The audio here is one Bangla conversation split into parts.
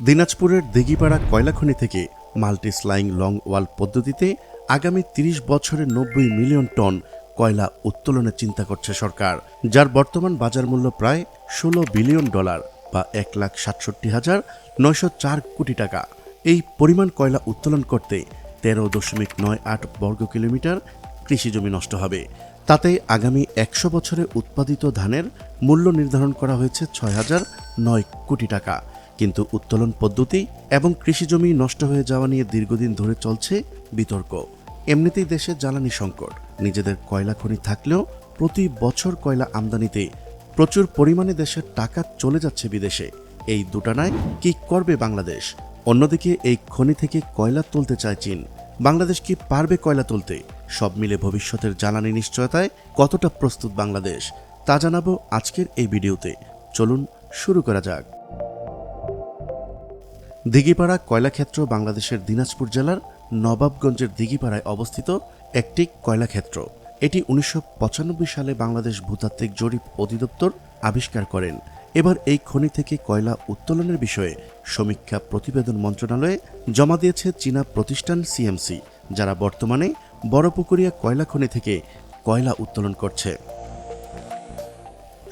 দিনাজপুরের দিঘিপাড়া কয়লাখনি থেকে মাল্টি স্লাইং লং ওয়াল পদ্ধতিতে আগামী ৩০ বছরে নব্বই মিলিয়ন টন কয়লা উত্তোলনের চিন্তা করছে সরকার, যার বর্তমান বাজার মূল্য প্রায় ষোলো বিলিয়ন ডলার বা এক লাখ সাতষট্টি হাজার নয়শো চার কোটি টাকা। এই পরিমাণ কয়লা উত্তোলন করতে তেরো দশমিক নয় আট বর্গ কিলোমিটার কৃষিজমি নষ্ট হবে। তাতে আগামী একশো বছরে উৎপাদিত ধানের মূল্য নির্ধারণ করা হয়েছে ছয় হাজার নয় কোটি টাকা। কিন্তু উত্তোলন পদ্ধতি এবং কৃষিজমি নষ্ট হয়ে যাওয়া নিয়ে দীর্ঘদিন ধরে চলছে বিতর্ক। এমনিতেই দেশে জ্বালানি সংকট। নিজেদের কয়লা খনি থাকলেও প্রতি বছর কয়লা আমদানিতে প্রচুর পরিমাণে দেশের টাকা চলে যাচ্ছে বিদেশে। এই দুটানায় কি করবে বাংলাদেশ? অন্যদিকে এই খনি থেকে কয়লা তুলতে চায় চীন। বাংলাদেশ কি পারবে কয়লা তুলতে? সব মিলে ভবিষ্যতের জ্বালানি নিশ্চয়তায় কতটা প্রস্তুত বাংলাদেশ? তা জানাব আজকের এই ভিডিওতে। চলুন শুরু করা যাক। দিঘিপাড়া কয়লাক্ষেত্র বাংলাদেশের দিনাজপুর জেলার নবাবগঞ্জের দিঘিপাড়ায় অবস্থিত একটি কয়লাক্ষেত্র। এটি উনিশশো পঁচানব্বই সালে বাংলাদেশ ভূতাত্ত্বিক জরিপ অধিদপ্তর আবিষ্কার করেন। এবার এই খনি থেকে কয়লা উত্তোলনের বিষয়ে সমীক্ষা প্রতিবেদন মন্ত্রণালয়ে জমা দিয়েছে চীনা প্রতিষ্ঠান সিএমসি, যারা বর্তমানে বড়পুকুরিয়া কয়লা খনি থেকে কয়লা উত্তোলন করছে।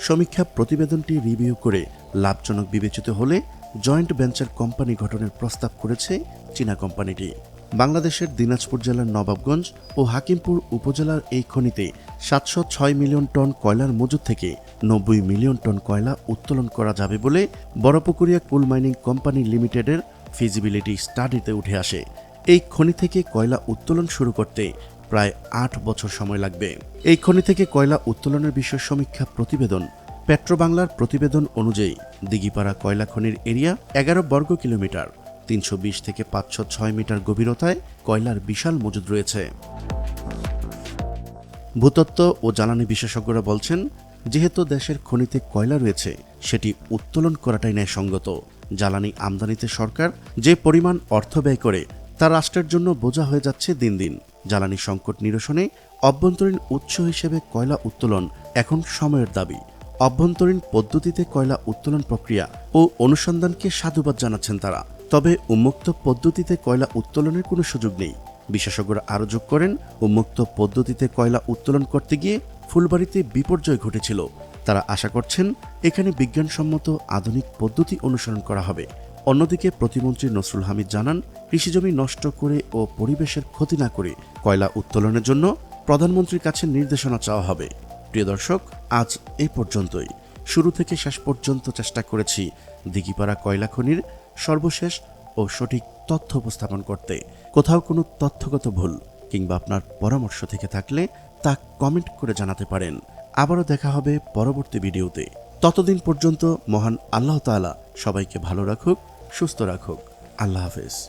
সমীক্ষা প্রতিবেদনটি রিভিউ করে লাভজনক বিবেচিত হলে জয়েন্ট ভেঞ্চার কোম্পানি গঠনের প্রস্তাব করেছে চীনা কোম্পানিটি। বাংলাদেশের দিনাজপুর জেলার নবাবগঞ্জ ও হাকিমপুর উপজেলার এই খনিতে সাতশো ছয় মিলিয়ন টন কয়লার মজুদ থেকে নব্বই মিলিয়ন টন কয়লা উত্তোলন করা যাবে বলে বড়পুকুরিয়া কুল মাইনিং কোম্পানি লিমিটেডের ফিজিবিলিটি স্টাডিতে উঠে আসে। এই খনি থেকে কয়লা উত্তোলন শুরু করতে প্রায় আট বছর সময় লাগবে। এই খনি থেকে কয়লা উত্তোলনের বিষয় সমীক্ষা প্রতিবেদন পেট্রোবাংলার প্রতিবেদন অনুযায়ী দিঘিপাড়া কয়লা খনির এরিয়া এগারো বর্গ কিলোমিটার, তিনশো বিশ থেকে পাঁচশো ছয় মিটার গভীরতায় কয়লার বিশাল মজুদ রয়েছে। ভূতত্ত্ব ও জ্বালানি বিশেষজ্ঞরা বলছেন, যেহেতু দেশের খনিতে কয়লা রয়েছে, সেটি উত্তোলন করাটাই ন্যায়সঙ্গত। জ্বালানি আমদানিতে সরকার যে পরিমাণ অর্থ ব্যয় করে, তা রাষ্ট্রের জন্য বোঝা হয়ে যাচ্ছে দিন দিন। জ্বালানি সংকট নিরসনে অভ্যন্তরীণ উৎস হিসেবে কয়লা উত্তোলন এখন সময়ের দাবি। অভ্যন্তরীণ পদ্ধতিতে কয়লা উত্তোলন প্রক্রিয়া ও অনুসন্ধানকে সাধুবাদ জানাচ্ছেন তারা। তবে উন্মুক্ত পদ্ধতিতে কয়লা উত্তোলনের কোনো সুযোগ নেই। বিশেষজ্ঞরা আরও যোগ করেন, উন্মুক্ত পদ্ধতিতে কয়লা উত্তোলন করতে গিয়ে ফুলবাড়িতে বিপর্যয় ঘটেছিল। তারা আশা করছেন, এখানে বিজ্ঞানসম্মত আধুনিক পদ্ধতি অনুসরণ করা হবে। অন্যদিকে প্রতিমন্ত্রী নসরুল হামিদ জানান, কৃষিজমি নষ্ট করে ও পরিবেশের ক্ষতি না করে কয়লা উত্তোলনের জন্য প্রধানমন্ত্রীর কাছে নির্দেশনা চাওয়া হবে। প্রিয় দর্শক, আজ এই পর্যন্তই। শুরু থেকে শেষ পর্যন্ত চেষ্টা করেছি দিঘিপাড়া কয়লা খনির সর্বশেষ ও সঠিক তথ্য উপস্থাপন করতে। কোথাও কোনো তথ্যগত ভুল কিংবা আপনার পরামর্শ থেকে থাকলে তা কমেন্ট করে জানাতে পারেন। আবারও দেখা হবে পরবর্তী ভিডিওতে। ততদিন পর্যন্ত মহান আল্লাহ তাআলা সবাইকে ভালো রাখুক, সুস্থ রাখুক। আল্লাহ হাফেজ।